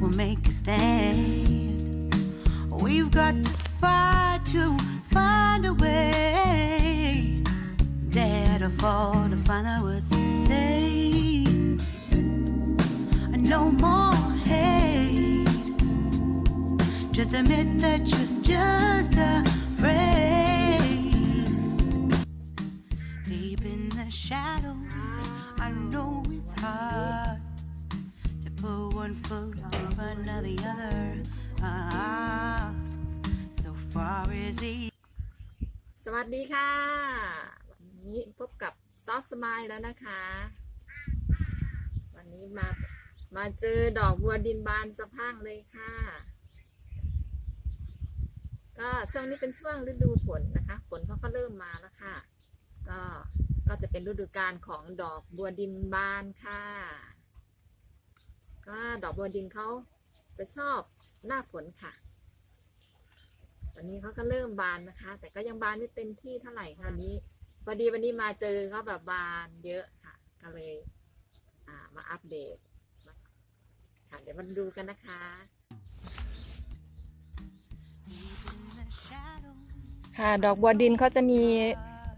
we'll make a stand. We've got to fight to find a way. Dare to fall to find out what to say. No more hate. Just admit that you're just afraid. Deep in the shadows, I know it's hard put one foot in front of the other. Ah, so far as the สวัสดีค่ะ วันนี้พบกับซอฟสมายแล้วนะคะ วันนี้มามาเจอดอกบัวดินบานสะพังเลยค่ะ ก็ช่วงนี้เป็นช่วงฤดูฝนนะคะฝนเขาก็เริ่มมาแล้วค่ะ ก็ก็จะเป็นฤดูกาลของดอกบัวดินบานค่ะ ก็ดอกบัวดินเขาจะชอบหน้าฝนค่ะวันนี้เขาก็เริ่มบานนะคะ แต่ก็ยังบานไม่เต็มที่เท่าไหร่ค่ะวันนี้พอดีวันนี้มาเจอเขาแบบบานเยอะค่ะ ก็เลยอ่ามาอัปเดตค่ะเดี๋ยวมาดูกันนะคะ ค่ะ ดอกบัวดินเขาจะมี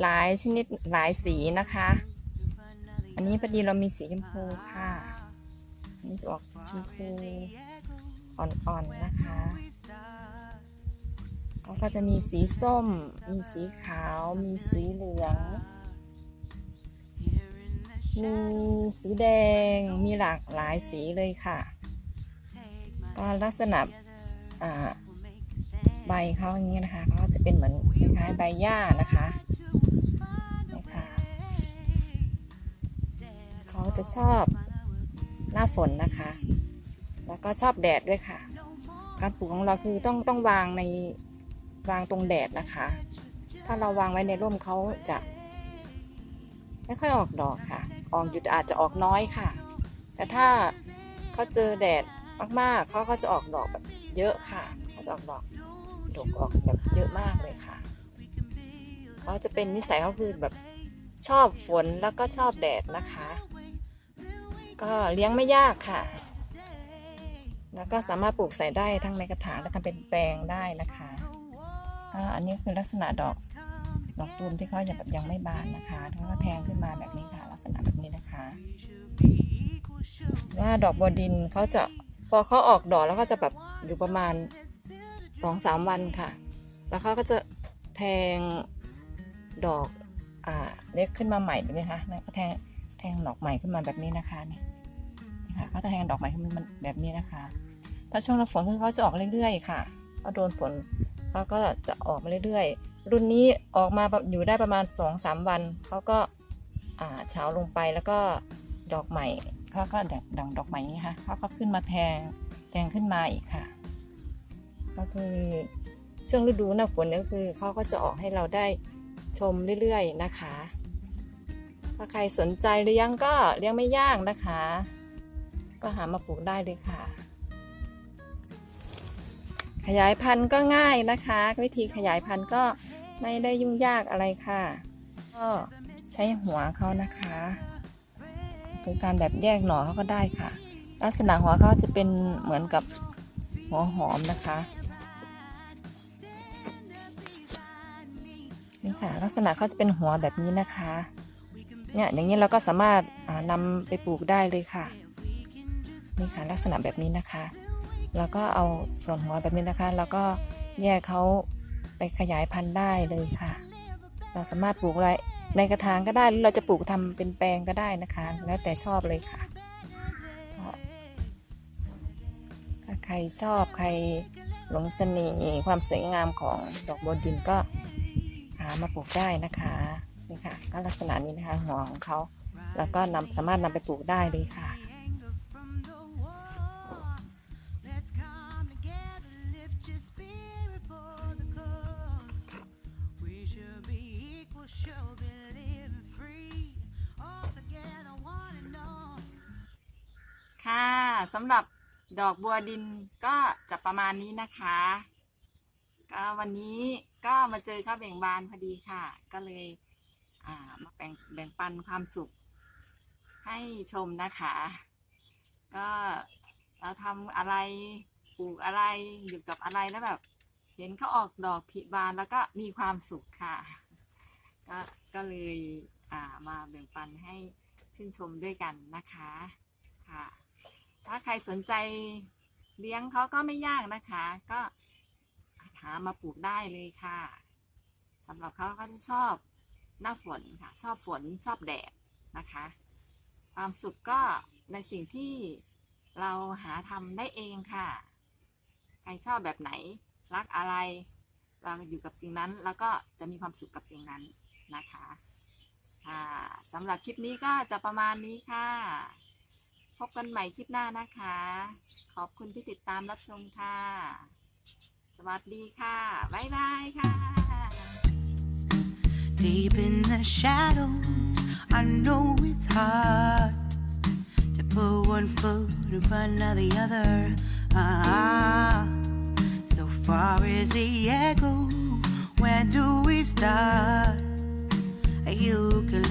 หลายชนิดหลายสีนะคะ อันนี้พอดีเรามีสีชมพูค่ะ นนี้จะออกชมพูอ่อนๆนะคะแล้วก็จะมีสีส้ม มีสีขาว มีสีเหลือง มีสีแดง มีหลากหลายสีเลยค่ะ ก็ลักษณะใบเขาอย่างนี้นะคะเขาจะเป็นเหมือนคล้ายใบหญ้านะคะนี่ค่ะเขาจะชอบ หน้าฝนนะคะ แล้วก็ชอบแดดด้วยค่ะ การปลูกของเราคือต้องต้องวางในวางตรงแดดนะคะ ถ้าเราวางไว้ในร่มเขาจะไม่ค่อยออกดอกค่ะ ออกอยู่อาจจะออกน้อยค่ะ แต่ถ้าเขาเจอแดดมากๆเขาก็จะออกดอกแบบเยอะค่ะเขาจะออกดอกดอกออกแบบเยอะมากเลยค่ะ เขาจะเป็นนิสัยเขาคือแบบชอบฝนแล้วก็ชอบแดดนะคะ ก็เลี้ยงไม่ยากค่ะ แล้วก็สามารถปลูกใส่ได้ทั้งในกระถางและทำเป็นแปลงได้นะคะก็อันนี้คือลักษณะดอกดอกตูมที่เขายังแบบยังไม่บานนะคะแล้วก็แทงขึ้นมาแบบนี้ค่ะ ลักษณะแบบนี้นะคะ ว่าดอกบัวดินเขาจะพอเขาออกดอกแล้วก็จะแบบอยู่ประมาณสองสามวันค่ะ แล้วเขาก็จะแทงดอกอ่าเล็กขึ้นมาใหม่แบบนี้ค่ะแล้วก็แทง แทงดอกใหม่ขึ้นมาแบบนี้นะคะนี่ค่ะเขาจะแทงดอกใหม่ขึ้นมาแบบนี้นะคะ ถ้าช่วงหน้าฝนคือเขาจะออกเรื่อยๆค่ะเขาโดนฝนเขาก็จะออกมาเรื่อยๆ รุ่นนี้ออกมาแบบอยู่ได้ประมาณ2อสวันเขาก็อ่าเฉาลงไปแล้วก็ดอกใหม่เขาก็ดังดังดอกใหม่นี้ค่ะเขาก็ขึ้นมาแทงแทงขึ้นมาอีกค่ะ ก็คือช่วงฤดูหน้าฝนนี่ยก็คือเขาก็จะออกให้เราได้ชมเรื่อยๆนะคะ ถ้าใครสนใจหรือยังก็เลี้ยงไม่ยากนะคะ ก็หามาปลูกได้เลยค่ะ ขยายพันธุ์ก็ง่ายนะคะ วิธีขยายพันธุ์ก็ไม่ได้ยุ่งยากอะไรค่ะ ก็ใช้หัวเขานะคะคือการแบบแยกหน่อเขาก็ได้ค่ะ ลักษณะหัวเขาจะเป็นเหมือนกับหัวหอมนะคะนี่ค่ะลักษณะเขาจะเป็นหัวแบบนี้นะคะ เนี่ยอย่างนี้เราก็สามารถอ่านำไปปลูกได้เลยค่ะนี่ค่ะลักษณะแบบนี้นะคะ แล้วก็เอาส่วนหัวแบบนี้นะคะ แล้วก็แยกเขาไปขยายพันธุ์ได้เลยค่ะ เราสามารถปลูกอะไรในกระถางก็ได้หรือเราจะปลูกทำเป็นแปลงก็ได้นะคะ แล้วแต่ชอบเลยค่ะถ้าใครชอบใครหลงเสน่ห์ความสวยงามของดอกบัวดินก็หามาปลูกได้นะคะ นี่ค่ะ ก็ลักษณะนี้นะคะหัวของเขา แล้วก็นํสามารถนำไปปลูกได้เลยค่ะ ค่ะสำหรับดอกบัวดินก็จะประมาณนี้นะคะ ก็วันนี้ก็มาเจอข้าวเบ่งบานพอดีค่ะ ก็เลย มาแบ่งแบ่งปันความสุข ให้ชมนะคะ ก็เราทำอะไรปลูกอะไรอยู่กับอะไรแล้วแบบ เห็นเขาออกดอกผิบานแล้วก็มีความสุขค่ะ ก็ก็เลยอ่ามาแบ่งปันให้ชื่นชมด้วยกันนะคะค่ะ ถ้าใครสนใจเลี้ยงเขาก็ไม่ยากนะคะ ก็หามาปลูกได้เลยค่ะสำหรับเขาก็จะชอบ หน้าฝนค่ะ ชอบฝนชอบแดดนะคะ ความสุขก็ในสิ่งที่เราหาทำได้เองค่ะ ใครชอบแบบไหน รักอะไร เราอยู่กับสิ่งนั้น แล้วก็จะมีความสุขกับสิ่งนั้นนะคะค่ะสำหรับคลิปนี้ก็จะประมาณนี้ค่ะ พบกันใหม่คลิปหน้านะคะ ขอบคุณที่ติดตามรับชมค่ะ สวัสดีค่ะ บ๊ายบายค่ะ Deep in the shadows, I know it's hard to put one foot in front of the other. Ah, so far as the echo, where do we start? You can